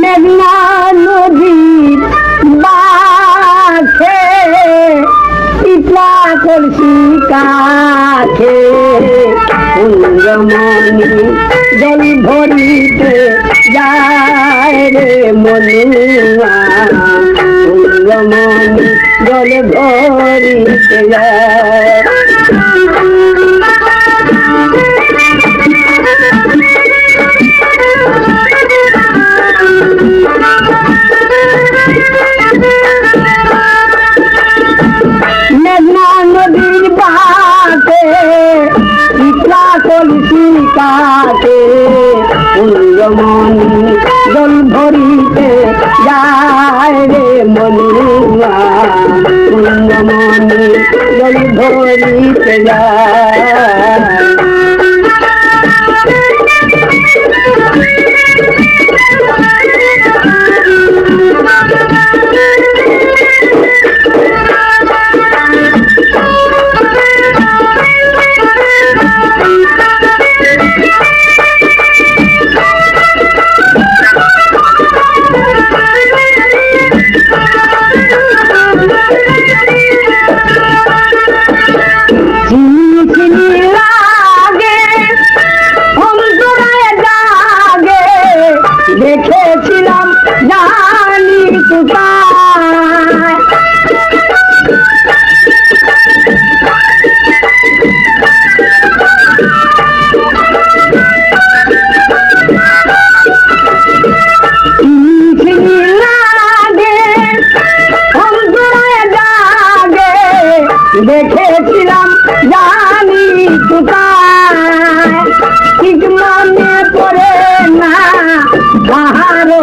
মেঘনা কলসি কাছে ভরিতে যায় রে মনুয়া। কুঞ্জমণি জল ভরিতে যায়। কুঞ্জমণি জল ভরিতে যায় রে মনুয়া কুঞ্জমণি জল ভরিতে যায়।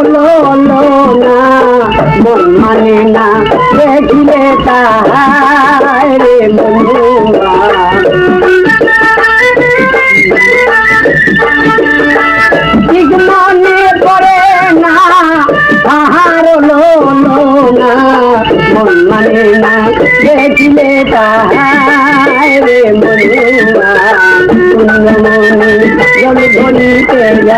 বাহার লো লো না, মন মানে না, দেখিলে তাহার রে মনুয়া ঠিক মনে পড়ে না পাহাড় লো লো না মন মানে না, দেখিলে তাহারে মনুয়া কুঞ্জমণি জল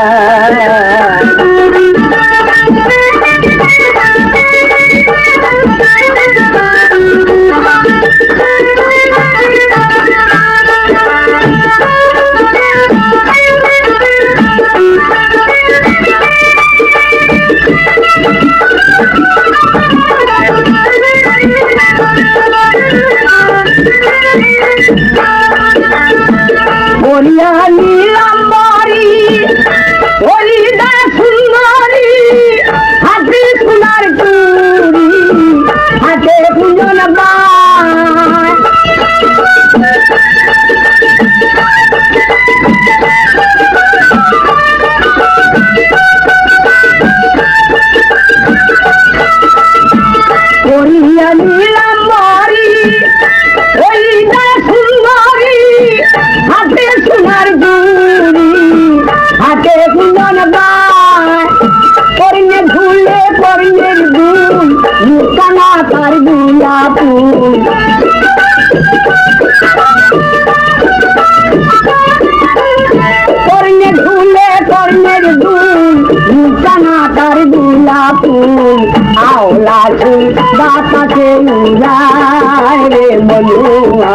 বাতাসে উড়ায় রে বলুয়া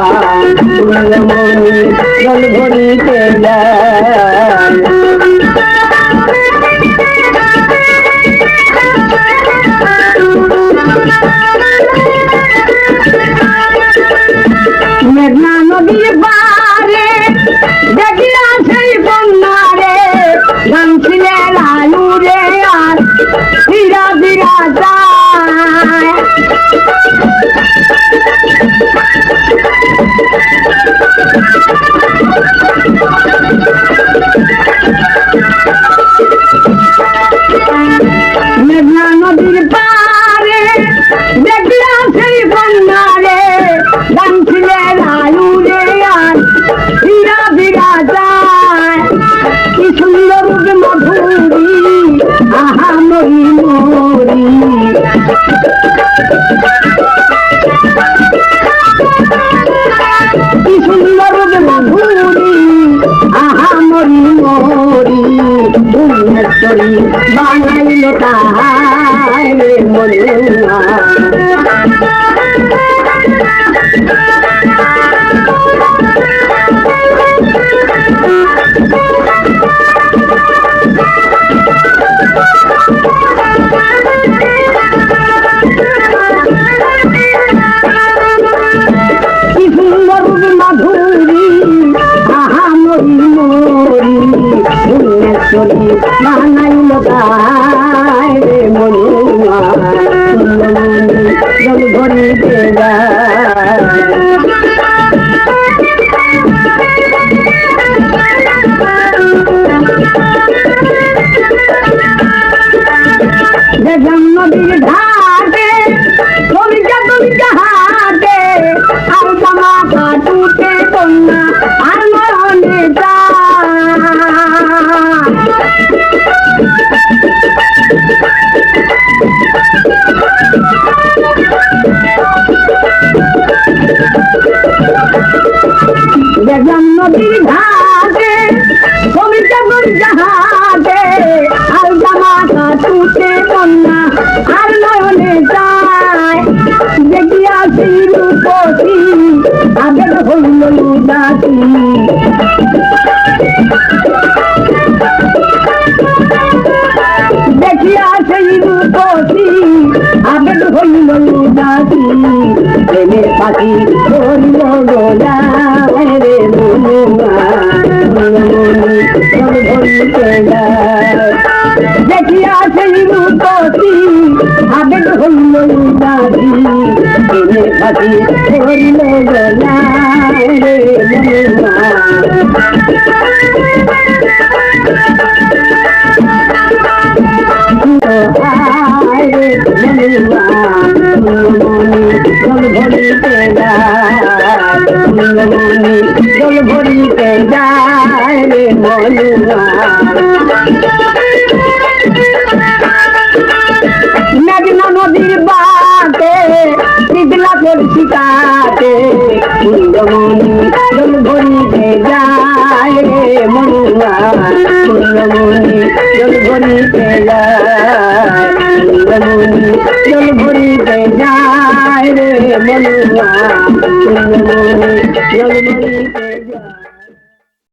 ফুলমণি জল ভরিতে যায় レゴンの。দেখলাম নদীর ঘাটে কবিতা কবিতা হাতে আর জামা কাটুতে কন্যা আর মরণে দেখলাম নদীর ঘাটে হইল দেখিয়া সেই রূপসী আবেগ হইল উদাসী। প্রেমের পাখি ধরিল গোলা রে দেখিয়া সেই রূপসী আবেগ হইল উদাসী। প্রেমের পাখি ধরিল গোলা জল ভরিতে যায় রে মনুয়া নদীর বাটে শীতলা শিকাতে কুন্দমণি জল ভরিতে যায় রে মনুয়া কুন্দমণি জল ভরিতে যায় কুন্দমণি জল ভরিতে যায় মনুয়া কুন্দমণি জল ভরিতে